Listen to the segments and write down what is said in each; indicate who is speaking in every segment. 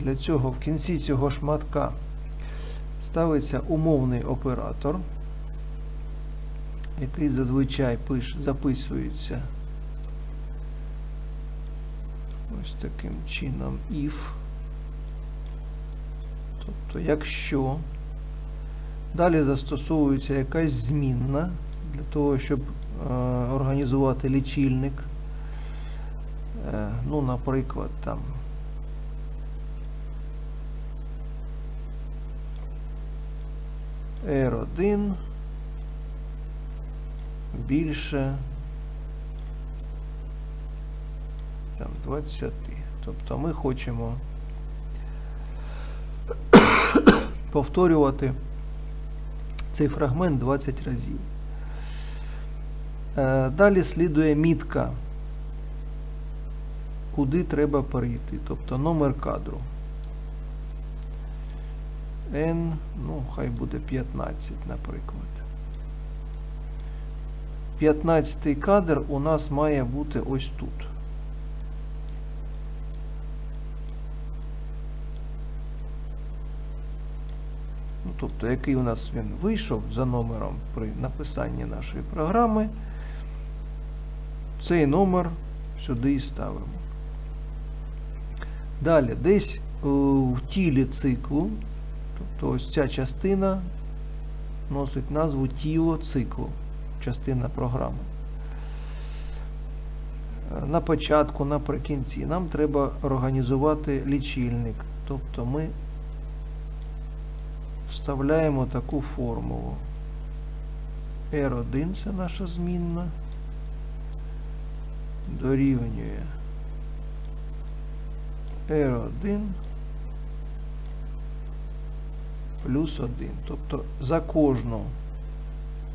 Speaker 1: Для цього в кінці цього шматка ставиться умовний оператор, який зазвичай пиш, записується ось таким чином if. Тобто, якщо далі застосовується якась змінна для того, щоб е, організувати лічильник. Е, ну, наприклад, там R1 більше там 20. Тобто ми хочемо повторювати цей фрагмент 20 разів. Е, Далі слідує мітка, куди треба перейти, тобто номер кадру. N, ну, хай буде 15, наприклад. 15 кадр у нас має бути ось тут. Ну, тобто, який у нас він вийшов за номером при написанні нашої програми, цей номер сюди і ставимо. Далі, десь е, в тілі циклу, тобто ось ця частина носить назву тіло циклу, частина програми. На початку, наприкінці нам треба організувати лічильник. Тобто ми вставляємо таку формулу. R1 це наша змінна. Дорівнює R1 плюс 1. Тобто за кожну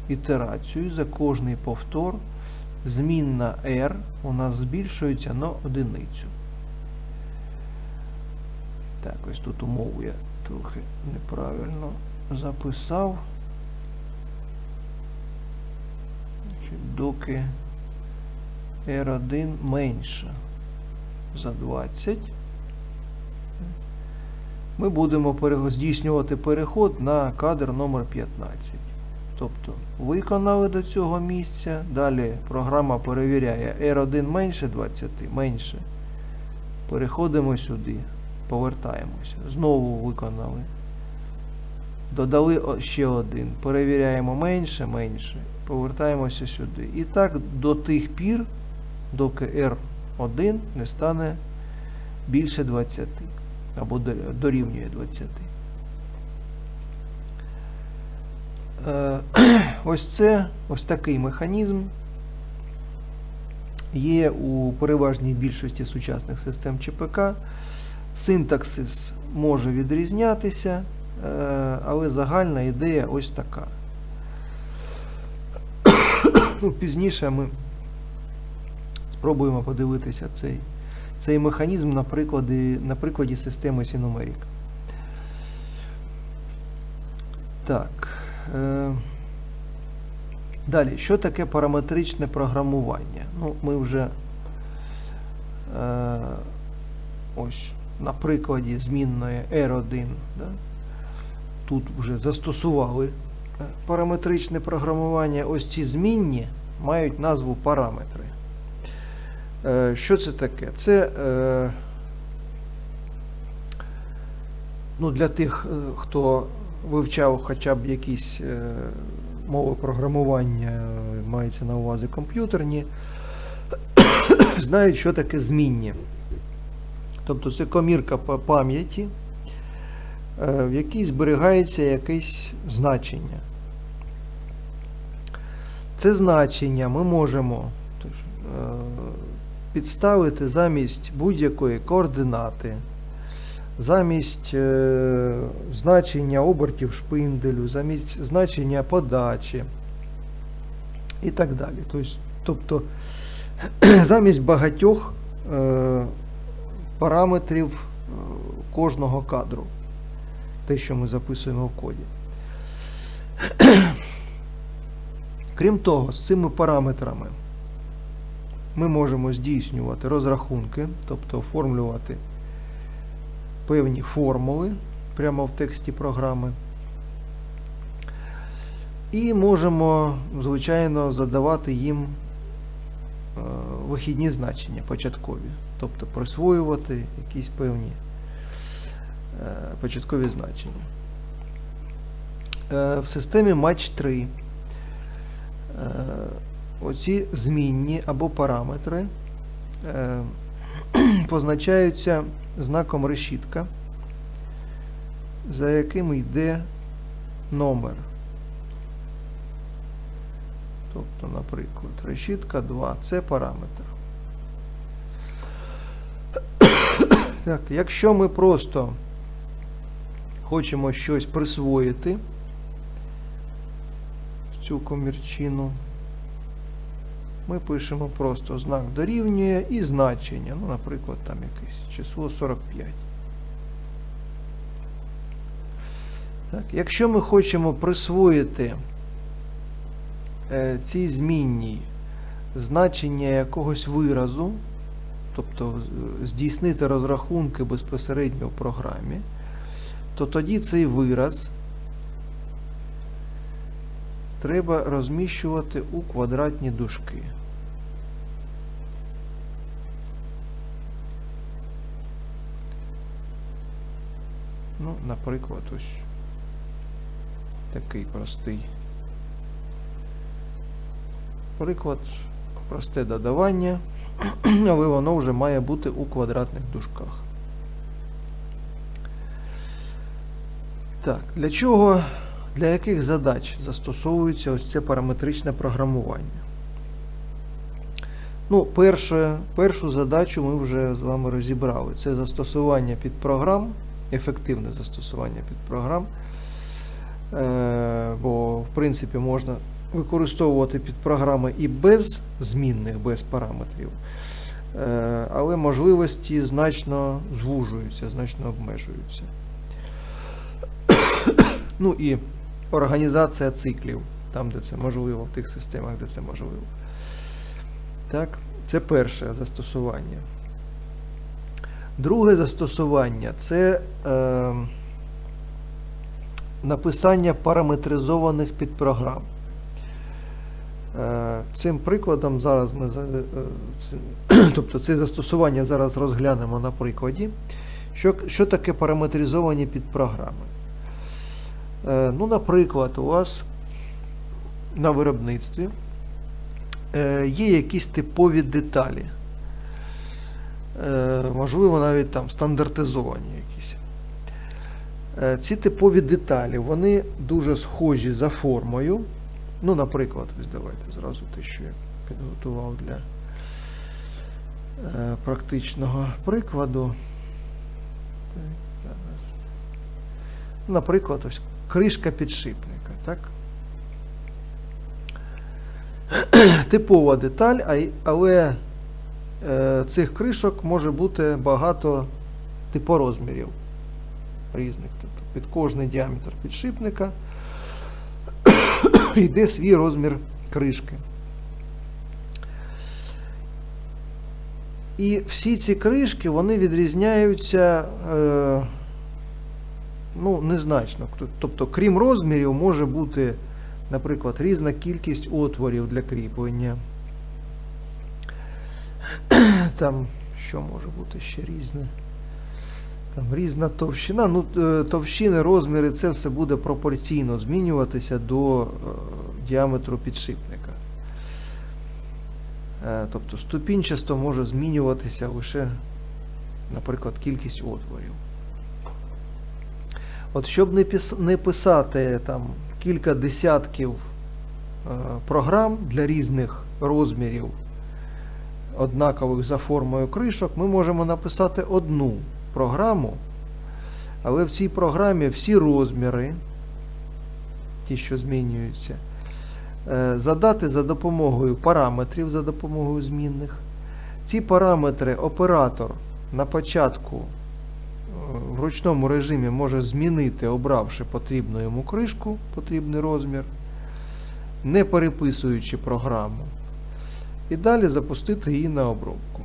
Speaker 1: ітерацію, за кожний повтор змінна R у нас збільшується на одиницю. Так, ось тут умову я трохи неправильно записав. Доки R1 менше за 20, ми будемо здійснювати переход на кадр номер 15. Тобто виконали до цього місця, далі програма перевіряє R1 менше 20, менше. Переходимо сюди, повертаємося. Знову виконали. Додали ще один. Перевіряємо менше, менше. Повертаємося сюди. І так до тих пір, доки R1 не стане більше 20 або дорівнює 20. Е, Ось це ось такий механізм є у переважній більшості сучасних систем ЧПК. Синтаксис може відрізнятися, е, але загальна ідея ось така. Ну, Пізніше ми спробуємо подивитися цей, цей механізм на прикладі, на прикладі системи Сіномерік. Так. Е, далі, що таке параметричне програмування? Ну, ми вже е, ось на прикладі змінної R1 да, тут вже застосували е, параметричне програмування. Ось ці змінні мають назву параметри. Е, що це таке? Це е, ну, для тих, е, хто вивчав хоча б якісь мови програмування, мається на увазі комп'ютерні, знають, що таке змінні. Тобто це комірка пам'яті, в якій зберігається якесь значення. Це значення ми можемо підставити замість будь-якої координати, замість е, значення обертів шпинделю, замість значення подачі і так далі. Тобто, замість багатьох е, параметрів е, кожного кадру, те, що ми записуємо в коді. Крім того, з цими параметрами ми можемо здійснювати розрахунки, тобто оформлювати певні формули прямо в тексті програми. І можемо, звичайно, задавати їм е, вихідні значення початкові, тобто присвоювати якісь певні е, початкові значення. Е, В системі Match 3 е, оці змінні або параметри е, позначаються знаком решітка, за яким йде номер. Тобто, наприклад, решітка 2 це параметр. Так, якщо ми просто хочемо щось присвоїти в цю комірчину, ми пишемо просто знак дорівнює і значення. Ну, наприклад, там якесь число 45. Так, якщо ми хочемо присвоїти е, цій змінній значення якогось виразу, тобто е, здійснити розрахунки безпосередньо в програмі, то тоді цей вираз треба розміщувати у квадратні дужки. Ну, наприклад, ось такий простий приклад, просте додавання, але воно вже має бути у квадратних дужках. Так, для чого, для яких задач застосовується ось це параметричне програмування? Ну, перше, першу задачу ми вже з вами розібрали. Це застосування під програм, ефективне застосування під програм. Е, бо, в принципі, можна використовувати під програми і без змінних, без параметрів. Е, але можливості значно звужуються, значно обмежуються. Ну і організація циклів, там, де це можливо, в тих системах, де це можливо. Так, це перше застосування. Друге застосування це е, написання параметризованих підпрограм. Е, цим прикладом зараз ми е, тобто це застосування зараз розглянемо на прикладі. Що, що таке параметризовані підпрограми? Е, ну, наприклад, у вас на виробництві е, є якісь типові деталі. Е, можливо, навіть там стандартизовані якісь. Е, ці типові деталі, вони дуже схожі за формою. Ну, наприклад, ось давайте зразу те, що я підготував для е, практичного прикладу. Наприклад, ось кришка підшипника. Так? Типова деталь, але цих кришок може бути багато типорозмірів різних. Тобто під кожний діаметр підшипника йде свій розмір кришки. І всі ці кришки вони відрізняються е, ну, незначно. Тобто, крім розмірів, може бути, наприклад, різна кількість отворів для кріплення. Там що може бути ще різне? Там різна товщина. Ну, е, товщини, розміри, це все буде пропорційно змінюватися до е, діаметру підшипника. Е, Тобто ступінчасто може змінюватися лише, наприклад, кількість отворів. От щоб не, писати там кілька десятків програм для різних розмірів, однакових за формою кришок, ми можемо написати одну програму, але в цій програмі всі розміри, ті, що змінюються, е, задати за допомогою параметрів, за допомогою змінних. Ці параметри оператор на початку е, в ручному режимі може змінити, обравши потрібну йому кришку, потрібний розмір, не переписуючи програму. І далі запустити її на обробку.